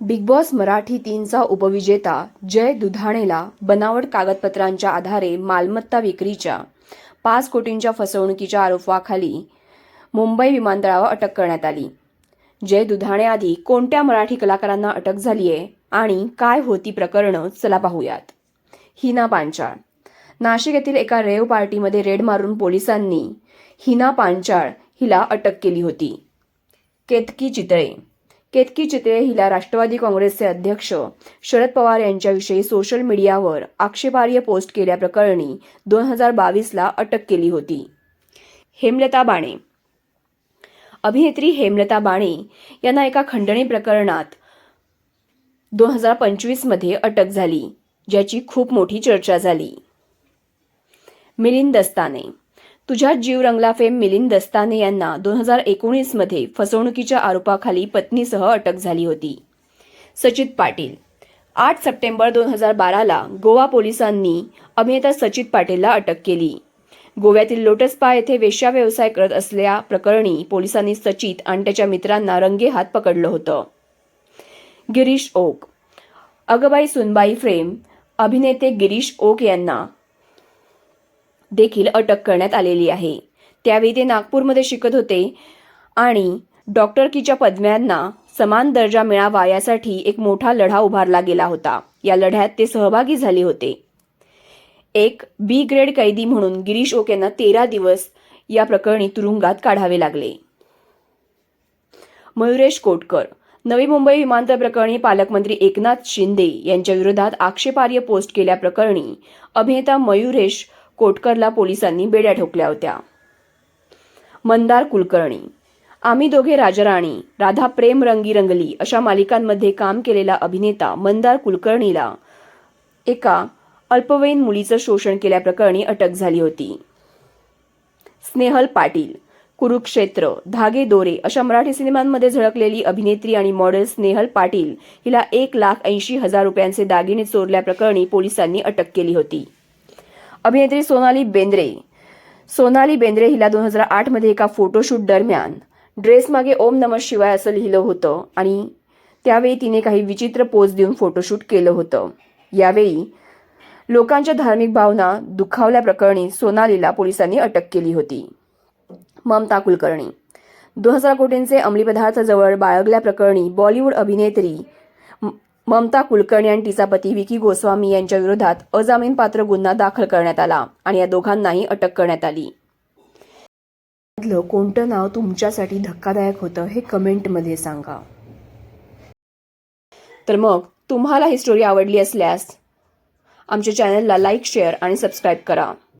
Big boss Marathi तीनचा उपविजेता जय दुधाणेला बनावट कागदपत्रांच्या आधारे मालमत्ता विक्रीच्या पाच कोटींच्या फसवणुकीच्या आरोपाखाली मुंबई विमानतळावर अटक करण्यात आली. जय दुधाणेआधी कोणत्या मराठी कलाकारांना अटक झाली आहे आणि काय होती प्रकरणं चला पाहूयात. हिना पांचाळ. नाशिक येथील एका रेव पार्टीमध्ये रेड मारून पोलिसांनी हिना पांचाळ हिला अटक केली होती. केतकी चितळे. केतकी चित्रे हिला राष्ट्रवादी काँग्रेसचे अध्यक्ष शरद पवार यांच्याविषयी सोशल मीडियावर आक्षेपार्ह पोस्ट केल्याप्रकरणी दोन हजार बावीसला अटक केली होती. हेमलता बाणे. अभिनेत्री हेमलता बाणे यांना एका खंडणी प्रकरणात दोन हजार पंचवीसमध्ये अटक झाली ज्याची खूप मोठी चर्चा झाली. मिलिंद दस्ताने. तुझ्यात जीव रंगला फेम मिलिंद दस्ताने यांना दोन हजार एकोणीसमध्ये फसवणुकीच्या आरोपाखाली पत्नीसह अटक झाली होती. सचित पाटील. आठ सप्टेंबर दोन हजार बाराला गोवा पोलिसांनी अभिनेता सचित पाटीलला अटक केली. गोव्यातील लोटस पा येथे वेश्या व्यवसाय करत असल्या प्रकरणी पोलिसांनी सचित आणि त्याच्या मित्रांना रंगेहात पकडलं होतं. गिरीश ओक. अगबाई सुनबाई फ्रेम. अभिनेते गिरीश ओक यांना देखील अटक करण्यात आलेली आहे. त्यावेळी ते नागपूरमध्ये शिकत होते आणि डॉक्टरकीच्या पदव्यांना समान दर्जा मिळावा यासाठी एक मोठा लढा उभारला गेला होता. या लढ्यात ते सहभागी झाले होते. एक बी ग्रेड कैदी म्हणून गिरीश ओक यांना तेरा दिवस या प्रकरणी तुरुंगात काढावे लागले. मयुरेश कोटकर नवी मुंबई विमानतळ प्रकरणी पालकमंत्री एकनाथ शिंदे यांच्या विरोधात आक्षेपार्ह पोस्ट केल्याप्रकरणी अभिनेता मयुरेश कोटकरला पोलिसांनी बेड्या ठोकल्या होत्या. मंदार कुलकर्णी आम्ही दोघे राजराणी राधा प्रेम रंगी रंगली अशा मालिकांमध्ये काम केलेला अभिनेता मंदार कुलकर्णीला एका अल्पवयीन मुलीचं शोषण केल्याप्रकरणी अटक झाली होती. स्नेहल पाटील कुरुक्षेत्र धागे दोरे अशा मराठी सिनेमांमध्ये झळकलेली अभिनेत्री आणि मॉडेल स्नेहल पाटील हिला एक लाख ऐंशी हजार रुपयांचे दागिने चोरल्याप्रकरणी पोलिसांनी अटक केली होती. अभिनेत्री सोनाली बेंद्रे. सोनाली बेंद्रे हिला दोन हजार आठमध्ये एका फोटोशूट दरम्यान ड्रेसमागे ओम नमः शिवाय असं लिहिलं होतं आणि त्यावेळी तिने काही विचित्र पोज देऊन फोटोशूट केलं होतं. यावेळी लोकांच्या धार्मिक भावना दुखावल्याप्रकरणी सोनालीला पोलिसांनी अटक केली होती. ममता कुलकर्णी. दोन हजार कोटींचे अंमली पदार्थ जवळ बाळगल्याप्रकरणी बॉलिवूड अभिनेत्री ममता कुलकर्णी आणि तिचा पती विकी गोस्वामी यांच्या विरोधात अजामीनपात्र गुन्हा दाखल करण्यात आला आणि या दोघांनाही अटक करण्यात आली. कोणतं नाव तुमच्यासाठी धक्कादायक होतं हे कमेंटमध्ये सांगा. तर मग तुम्हाला ही स्टोरी आवडली असल्यास आमच्या चॅनलला लाईक शेअर आणि सबस्क्राईब करा.